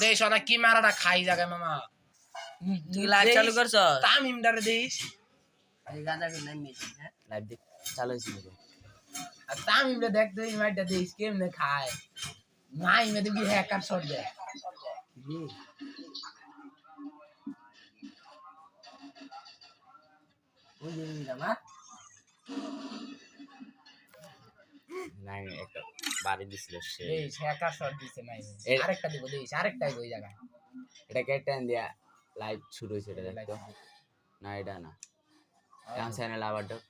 देश वाला की मारा था खाई जागे मामा। लाइव चालू कर सो ताम हिम डर देश। अरे गाना को नहीं मिल लाइव देख चालू इसी में अब तो। ताम हिम डर देख तो इनवाइट डर देश के हमने खाए। माई में तो भी हैकर शॉट दे? वो ये मेरा माँ। নাই একটা বাড়ি দিছিল সে। দেশ হ্যাকার শট দিছে নাই। আরেকটা দিব দেশ আরেকটা ওই জায়গায়। এটা কেটে দিয়া লাইভ শুরু হয়েছে এটা দেখতো? না এটা না। কাম চ্যানেল আবার ঢোক।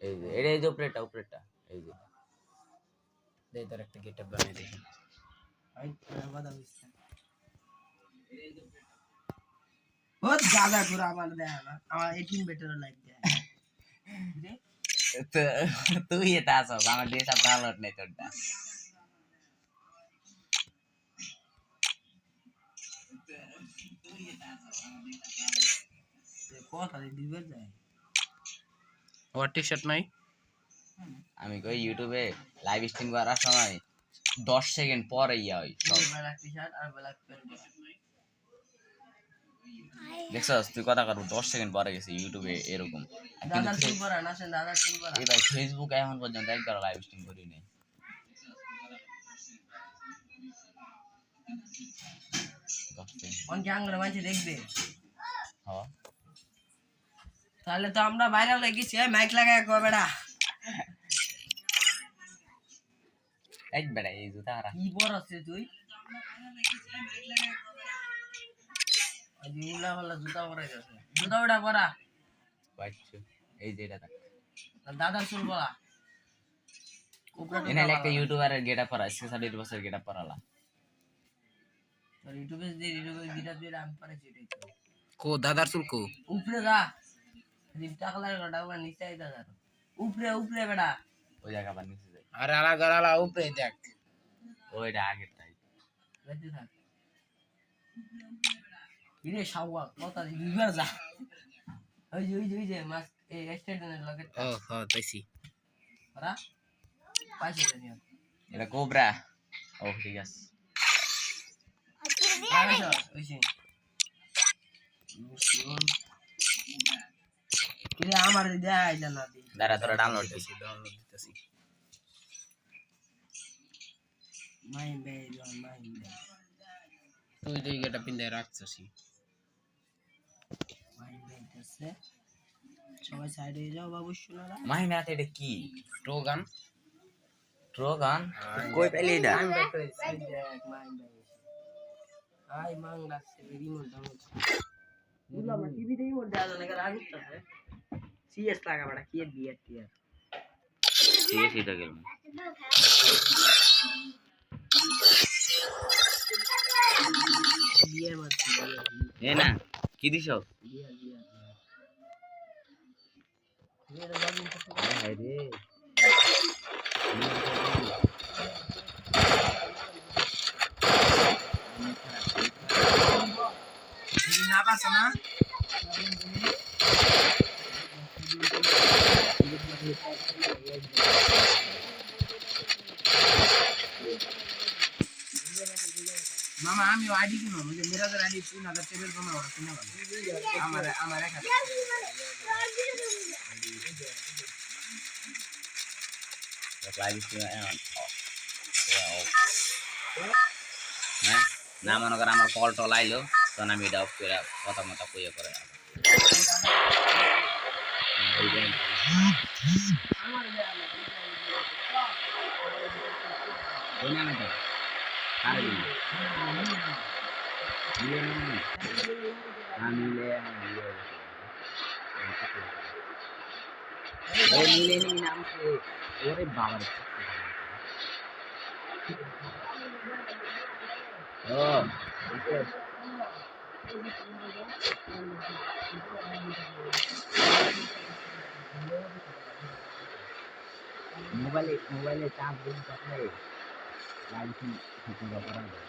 এই যে এটা এই যে উপরেটা উপরেটা এই যে। দেই তোর একটা গেটআপ বানিয়ে দেখি। ওই কথা বুঝতে ও গাঁজা করে আমার দেয় না আমার এইটিন বেটার লাইক দেয়। তুই এটা আসো আমার ড্রেস আপ ডাউনলোড নেই তোরটা ওর টি শার্ট নাই আমি কই ইউটিউবে লাইভ স্ট্রিম করার সময় দশ সেকেন্ড পরে ইয়া হয় সব ব্ল্যাক টি শার্ট আর ব্ল্যাক প্যান্ট দেখছস? তুই কথা করব দশ সেকেন্ড পরে গেছে ইউটিউবে এরকম। করা করা। এই ভাই ফেসবুক এখন পর্যন্ত একবার লাইভ স্ট্রিম করি নাই দেখবে? তাহলে তো আমরা বাইরে লেগেছি মাইক লাগায় কো বেড়া এক বেড়া এই জুতা কি বড় আছে তুই? ওই যে উলা হলা জুতা পরে গেছে। জুতা ওটা পরা। পাইছো। এই যে এটা দাদার চুল পরা। উপরে এনে একটা ইউটিউবারের গেট পরা স্পেশালি বছর গেট পরালা। তোর ইউটিউবে যে ইউটিউবে ভিডিও দিয়ে আমি পারেছি এটাই কো দাদার চুল কো? উপরে যা। যদি টাকা লাগে টাকা নিচে আই দাদা উপরে উপরে বেড়া ওই জায়গা আবার নিচে যাই আরে আলাদা আলাদা উপরে দেখ। ওইটা আগের তাই বেঁচে থাক। ইরে সাওয়া কথা বিবার যা। ওই যে ওই যে ওই যে মাছ এই স্টেশনের লগে ও হ্যাঁ তাইছি ওরা? পাইছে জানি এটা কোবরা। ও ঠিক আছে। পাইছে আমার দেয় জানা দাঁড়া তোরা ডাউনলোড দিছি ডাউনলোড দিতেছি। মাই বে মাই বে তুই এই গেটআপ পিন্দে রাখছিস আছে। সবাই সাইডে যাও বাবু শোনারা মাহিনাতে এটা কি? টোগান ট্রোগান কই পেলি এটা? আই মাং লাগছে রিমোট ডাউনলোড বুঝলাম আমরা টিভিতে রিমোট দেওয়া যায় না কারণ আগুন সিএস লাগা বড়া কি বিয়ার টিয়ার আছে এটা গেল বিয়ার মারছি বিয়ার এ না কি দিছ? বিয়ার বিয়ার না পাচ্ছে না মামা, আমি আইডি কিনো মানে মিরাজের আইডি তিন হাজার টেবিল জমা ওরা কিনা আমার আমার এক balik lagi sih eh, oh ya, oh nah nama negara nomor call to lain lo so nama beda oke apa? Hari ini. Ini. Ini. ওরে বাবার ও মোবাইলে মোবাইলে চার্জ দিন থাকলে লাইভ ঠিক করা যাবে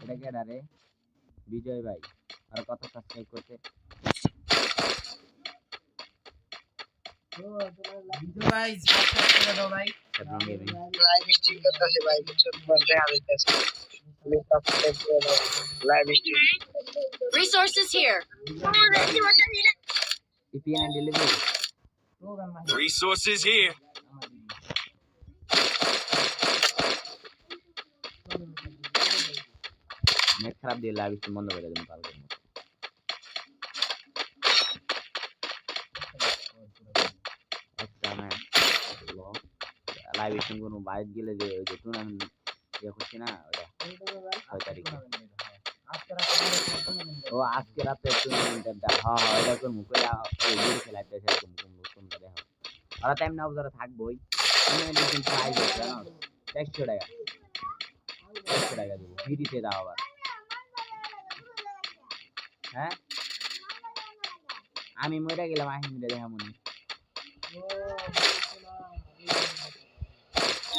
এটা কে রে বিজয় ভাই আর কত সাবস্ক্রাইব করতে ভিডিও ভাই সাবস্ক্রাইব করে দাও ভাই সাবধান গেমিং লাইভ স্ট্রিম করতেছে ভাই বুঝছো তোমার দেখা যাইতেছে প্লিজ সাবস্ক্রাইব করে দাও live stream Resources here. EPN and delivery program ভাই Resources here. আমার দিদি। নেট খারাপ দিয়ে লাইভ স্ট্রিম বন্ধ করে দেবেন কালকে লাইভ স্ট্রিম কোনো বাইরে গেলে যে ওই যে টুর্নামেন্ট ইয়ে করছি না ওটা ছয় তারিখে আজকে রাতে আমাদের tournament ও আজকে রাতে টুর্নামেন্টটা হ্যাঁ হ্যাঁ এটা করবো কইরা ওই ভিডিও খেলাতে সেরকম কোন তোমরা দেখো ওরা টাইম না যারা থাকবোই টুর্নামেন্টের কিন্তু প্রাইজ আছে জানো চারশো টাকা চারশো টাকা দেবো ফ্রিতে দাও আবার হ্যাঁ আমি মরে গেলাম আহিমরে দেখা মনে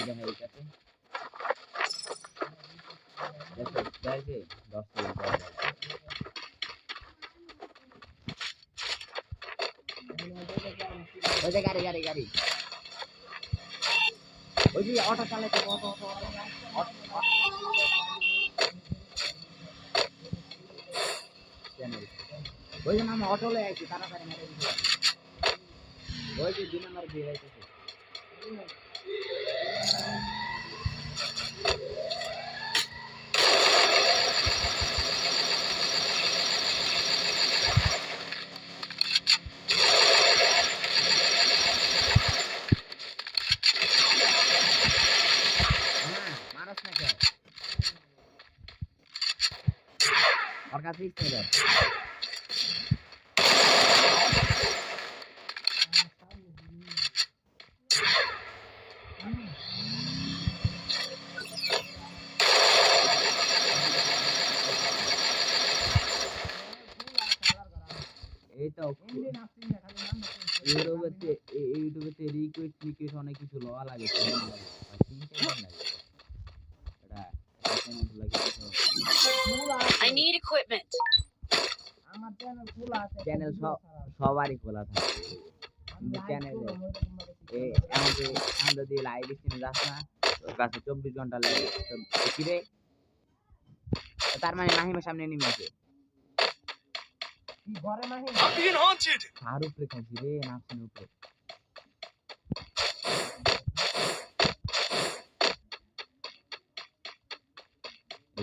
তুই আইতাছ ওই বাইরে এই দেখা গাড়ি গাড়ি গাড়ি। ওই যে অটো চালাইতে, অটো ওই যে আমি অটো লয়ে তাড়াতাড়ি মেরে দিছি। ওই যে দুই নম্বর দিয়ে যাইতেছে হ্যাঁ মারস না কে ওর কাছে ইচ্ছে দেয় এই তো ইউটিউবেতে ইউটিউবেতে অনেক কিছু লওয়া লাগে। লাগে। I need equipment. আমার চ্যানেল খোলা আছে চ্যানেল সব সবারই খোলা থাকে কিন্তু চ্যানেলে এ এমন যে এমন যদি লাইভ স্ট্রিমে যাস না তোর কাছে চব্বিশ ঘন্টা লাগে তো কি রে তার মানে মাহিমের সামনে নেমে আছে কি ঘরে মাহি I'm being haunted. আর উপরে খাইছি রে নাচনের উপরে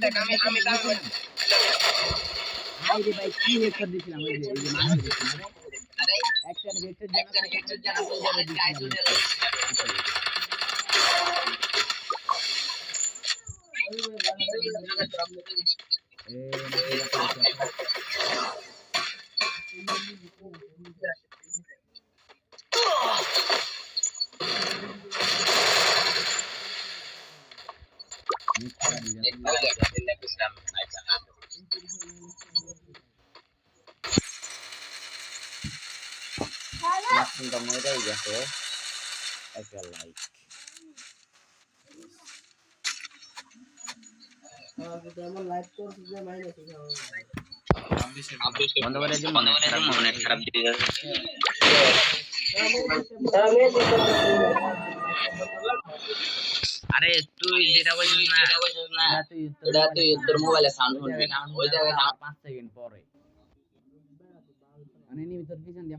দেখ। আমি আমি তার হাই রে ভাই কি হেড করে দিছিলাম? ওই যে আরে একটা হেড একটা হেডশট জানা langsung kamu itu ya একটা লাইক আরে তুই যেটা বলছিস না। এটা তুই তোর মোবাইলে সাউন্ড শুনবি না। ওই জায়গায় 5 সেকেন্ড পরে। মানে নিমি তোর পিছন দিয়ে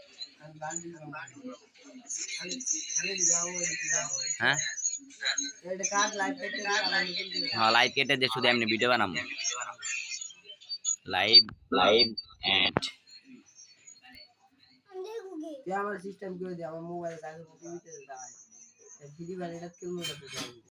হ্যাঁ হ্যাঁ লাইভ কেটে দিয়ে শুধু এমনি ভিডিও বানাবো লাইভ লাইভ অ্যাড আমার সিস্টেম করে দিয়ে আমার মোবাইল চার্জ ফ্রি বানিয়ে রাখতে